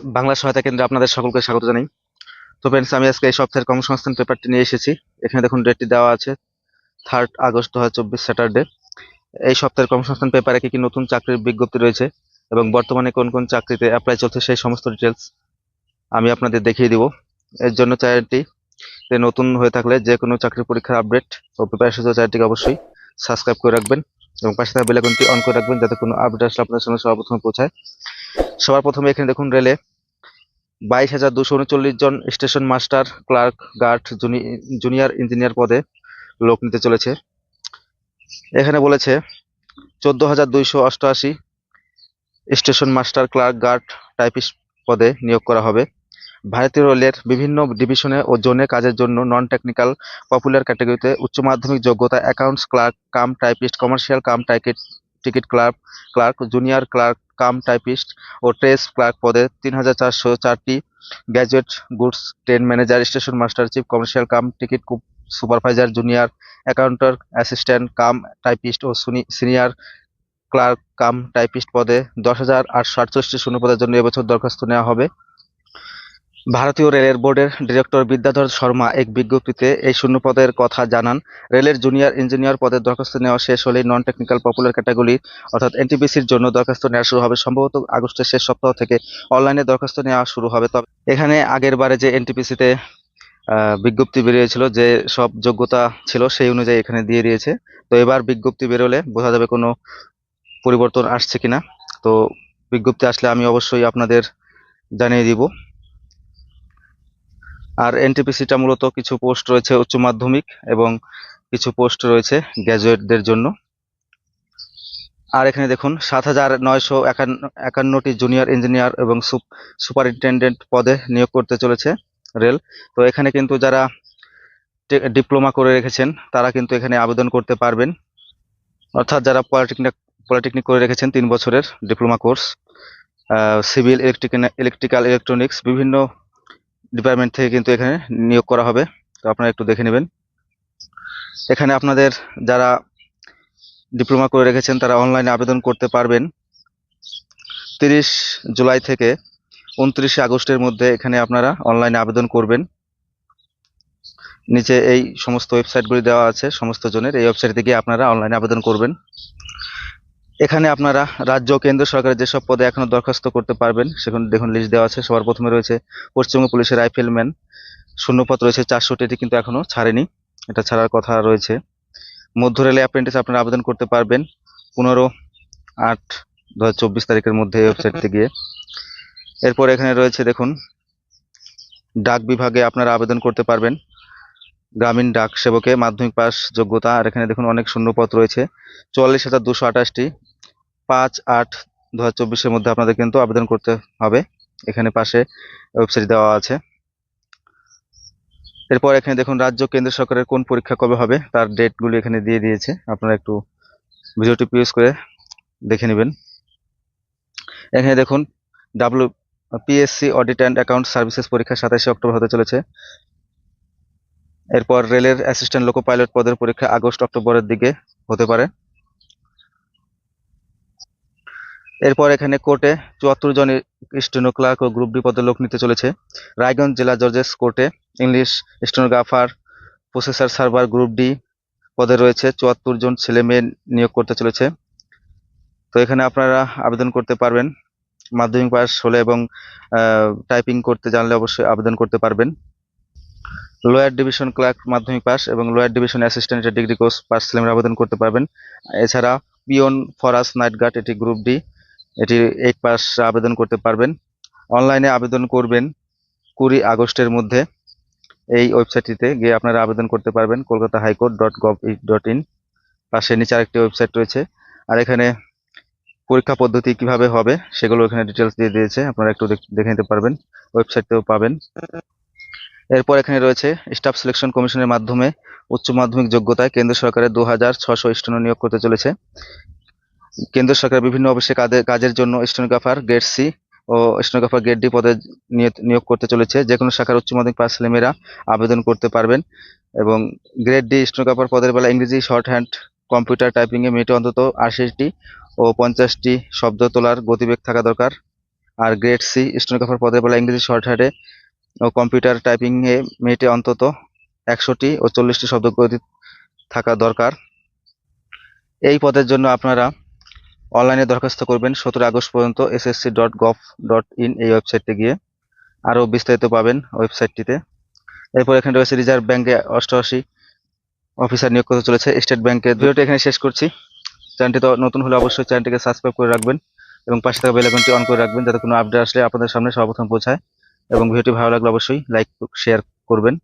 বাংলা সহায়তা কেন্দ্রে আপনাদের সকলকে স্বাগত জানাই। তো ফ্রেন্ডস আমি আজকে এই সপ্তাহের কর্মসংস্থান পেপারটি নিয়ে এসেছি। এখানে দেখুন ডেটটি দেওয়া আছে থার্ড আগস্ট দু চব্বিশ স্যাটারডে এই সপ্তাহের কর্মসংস্থান পেপারে কি কি নতুন চাকরির বিজ্ঞপ্তি রয়েছে এবং বর্তমানে কোন কোন চাকরিতে অ্যাপ্লাই চলছে সেই সমস্ত ডিটেলস আমি আপনাদের দেখিয়ে দিব। এর জন্য চ্যানেলটি নতুন হয়ে থাকলে যে কোনো চাকরি পরীক্ষার আপডেট ও প্রিপারেশন চ্যানেলটিকে অবশ্যই সাবস্ক্রাইব করে রাখবেন এবং পাশে থাকা বেলাকনটি অন করে রাখবেন যাতে কোনো আপডেট আসলে আপনার সঙ্গে সবার প্রথমে পৌঁছায়। সবার প্রথমে এখানে দেখুন রেলে বাইশ হাজার দুশো উনচল্লিশ জন station master, clerk, guard junior engineer পদে লোক নিতে চলেছে। এখানে বলেছে চোদ্দ হাজার দুইশো অষ্টআশি station master, clerk, guard, typist পদে নিয়োগ করা হবে। ভারতীয় রেলের বিভিন্ন ডিভিশনে ও জোনে কাজের জন্য নন টেকনিক্যাল পপুলার ক্যাটাগরিতে উচ্চ মাধ্যমিক যোগ্যতা accounts clerk cum typist commercial cum ticket ticket clerk clerk, junior clerk, cum typist ও ট্রেস ক্লার্ক পদে তিন হাজার চারশো চারটি graduate goods, train manager, station master, chief commercial cum, ticket supervisor, junior, accountant, assistant, cum typist ও senior clerk, cum typist পদে দশ হাজার আটশো আটচল্লিশটি শূন্য পদের জন্য এবছর দরখাস্ত নেওয়া হবে। ভারতীয় রেলের বোর্ডের ডিরেক্টর বিদ্যাধর শর্মা এক বিজ্ঞপ্তিতে এই শূন্য পদের কথা জানান, রেলের জুনিয়র ইঞ্জিনিয়ার পদের দরখাস্ত নেওয়া শেষ হলেই নন টেকনিক্যাল পপুলার ক্যাটাগরি অর্থাৎ এনটিপিসির জন্য দরখাস্ত নেওয়া শুরু হবে। সম্ভবত আগস্টের শেষ সপ্তাহ থেকে অনলাইনে দরখাস্ত নেওয়া শুরু হবে। তবে এখানে আগের বারে যে এনটিপিসিতে বিজ্ঞপ্তি বেরিয়েছিল যে সব যোগ্যতা ছিল সেই অনুযায়ী এখানে দিয়ে দিয়েছে। তো এবার বিজ্ঞপ্তি বেরোলে বোঝা যাবে কোনো পরিবর্তন আসছে কিনা। তো বিজ্ঞপ্তি আসলে আমি অবশ্যই আপনাদের জানিয়ে দিব। আর এনটিপিসিটা মূলত কিছু পোস্ট রয়েছে উচ্চ মাধ্যমিক এবং কিছু পোস্ট রয়েছে গ্র্যাজুয়েটদের জন্য। আর এখানে দেখুন, সাত হাজার নয়শো একান্নটি জুনিয়র ইঞ্জিনিয়ার এবং সুপারিনটেন্ডেন্ট পদে নিয়োগ করতে চলেছে রেল। তো এখানে কিন্তু যারা ডিপ্লোমা করে রেখেছেন, তারা কিন্তু এখানে আবেদন করতে পারবেন। অর্থাৎ যারা পলিটেকনিক পলিটেকনিক করে রেখেছেন, তিন বছরের diploma course civil electric, electrical electronics, বিভিন্ন ডিপার্টমেন্ট থেকে কিন্তু এখানে নিয়োগ করা হবে। তো আপনারা একটু দেখে নেবেন। এখানে আপনাদের যারা ডিপ্লোমা করে রেখেছেন, তারা অনলাইনে আবেদন করতে পারবেন। তিরিশ জুলাই থেকে উনত্রিশে আগস্টের মধ্যে এখানে আপনারা অনলাইনে আবেদন করবেন। নিচে এই সমস্ত ওয়েবসাইটগুলি দেওয়া আছে, সমস্ত জনের এই ওয়েবসাইট থেকে আপনারা অনলাইনে আবেদন করবেন। এখানে আপনারা রাজ্য কেন্দ্র সরকারের যেসব পদে এখনও দরখাস্ত করতে পারবেন, সেখানে দেখুন লিস্ট দেওয়া আছে। সবার প্রথমে রয়েছে পশ্চিমবঙ্গ পুলিশের রাইফেলম্যান শূন্যপদ রয়েছে চারশোটি, এটি কিন্তু এখনও ছাড়েনি। এটা ছাড়ার কথা রয়েছে। মধ্য রেলে অ্যাপ্রেন্টিস আপনারা আবেদন করতে পারবেন পনেরো আট দু তারিখের মধ্যে এই ওয়েবসাইটে গিয়ে। এরপর এখানে রয়েছে দেখুন, ডাক বিভাগে আপনারা আবেদন করতে পারবেন। গ্রামীণ ডাক সেবকে মাধ্যমিক পাস যোগ্যতা, আর এখানে দেখুন অনেক শূন্যপদ রয়েছে। চুয়াল্লিশ হাজার দুশো আঠাশটি পাঁচ আট দু হাজার মধ্যে আপনাদের কিন্তু আবেদন করতে হবে। এখানে পাশে ওয়েবসাইট দেওয়া আছে। এরপর এখানে দেখুন, রাজ্য কেন্দ্র সরকারের কোন পরীক্ষা কবে হবে, তার ডেটগুলি এখানে দিয়ে দিয়েছে। আপনারা একটু ভিডিওটি ইউজ করে দেখে নেবেন। এখানে দেখুন W PSC audit and account services পরীক্ষা সাতাশে অক্টোবর হতে চলেছে। এরপর রেলের অ্যাসিস্ট্যান্ট লোকো পাইলট পদের পরীক্ষা আগস্ট অক্টোবরের দিকে হতে পারে। এরপর এখানে কোর্টে চুয়াত্তর জন স্টেনো ক্লার্ক ও গ্রুপ ডি পদে লোক নিতে চলেছে। রায়গঞ্জ জেলা জজেস কোর্টে English stenographer, processor server group D পদে রয়েছে চুয়াত্তর জন ছেলে মেয়ে নিয়োগ করতে চলেছে। তো এখানে আপনারা আবেদন করতে পারবেন। মাধ্যমিক পাস হলে এবং টাইপিং করতে জানলে অবশ্যই আবেদন করতে পারবেন। লোয়ার ডিভিশন ক্লার্ক মাধ্যমিক পাস এবং লোয়ার ডিভিশন অ্যাসিস্ট্যান্টের ডিগ্রি কোর্স পাস ছেলেমেয়েরা আবেদন করতে পারবেন। এছাড়া পিওন ফরাস নাইট গার্ড এটি গ্রুপ ডি। এটি এইট পাস আবেদন করতে পারবেন। অনলাইনে আবেদন করবেন কুড়ি আগস্টের মধ্যে। এই ওয়েবসাইটটিতে গিয়ে আপনারা আবেদন করতে পারবেন, Kolkata high court dot gov dot in. পাশে নিচে আরেকটি ওয়েবসাইট রয়েছে। আর এখানে পরীক্ষা পদ্ধতি কীভাবে হবে সেগুলো এখানে ডিটেলস দিয়ে দিয়েছে, আপনারা একটু দেখে নিতে পারবেন। ওয়েবসাইটতেও পাবেন। এরপর এখানে রয়েছে স্টাফ সিলেকশন কমিশনের মাধ্যমে উচ্চ মাধ্যমিক যোগ্যতায় কেন্দ্র সরকারের দু হাজার ছশো স্টেনো নিয়োগ করতে চলেছে। কেন্দ্র সরকার বিভিন্ন অফিসে কাজের জন্য স্টেনোগ্রাফার গ্রেড সি ও স্টেনোগ্রাফার গ্রেড ডি পদে নিয়োগ করতে চলেছে। যে কোনো শাখার উচ্চ মাধ্যমিক পাস ছেলেমেয়েরা আবেদন করতে পারবেন এবং গ্রেড ডি স্টেনোগ্রাফার পদের বেলা ইংরেজি শর্ট হ্যান্ড কম্পিউটার টাইপিংয়ে মিনিটে অন্তত আশিটি ও পঞ্চাশটি শব্দ তোলার গতিবেগ থাকা দরকার। আর গ্রেড সি স্টেনোগ্রাফার পদের বেলা ইংরেজি শর্ট হ্যান্ডে ও কম্পিউটার টাইপিংয়ে মিনিটে অন্তত একশোটি ও চল্লিশটি শব্দ গতি থাকা দরকার। এই পদের জন্য আপনারা অনলাইনে দরখাস্ত করবেন সতেরো আগস্ট পর্যন্ত SSC dot gov dot in এই ওয়েবসাইটে গিয়ে। আরও বিস্তারিত পাবেন ওয়েবসাইটটিতে। এরপর এখানে রয়েছে রিজার্ভ ব্যাংকে অষ্টআশি অফিসার নিয়োগ করতে চলেছে স্টেট ব্যাংকের। ভিডিওটি এখানে শেষ করছি। চ্যানেলটি তো নতুন হলে অবশ্যই চ্যানেলটিকে সাবস্ক্রাইব করে রাখবেন এবং পাশে থাকা বেল আইকনটি অন করে রাখবেন যাতে কোনো আপডেট আসলে আপনাদের সামনে সর্বপ্রথম পৌঁছায়। এবং ভিডিওটি ভালো লাগলে অবশ্যই লাইক শেয়ার করবেন।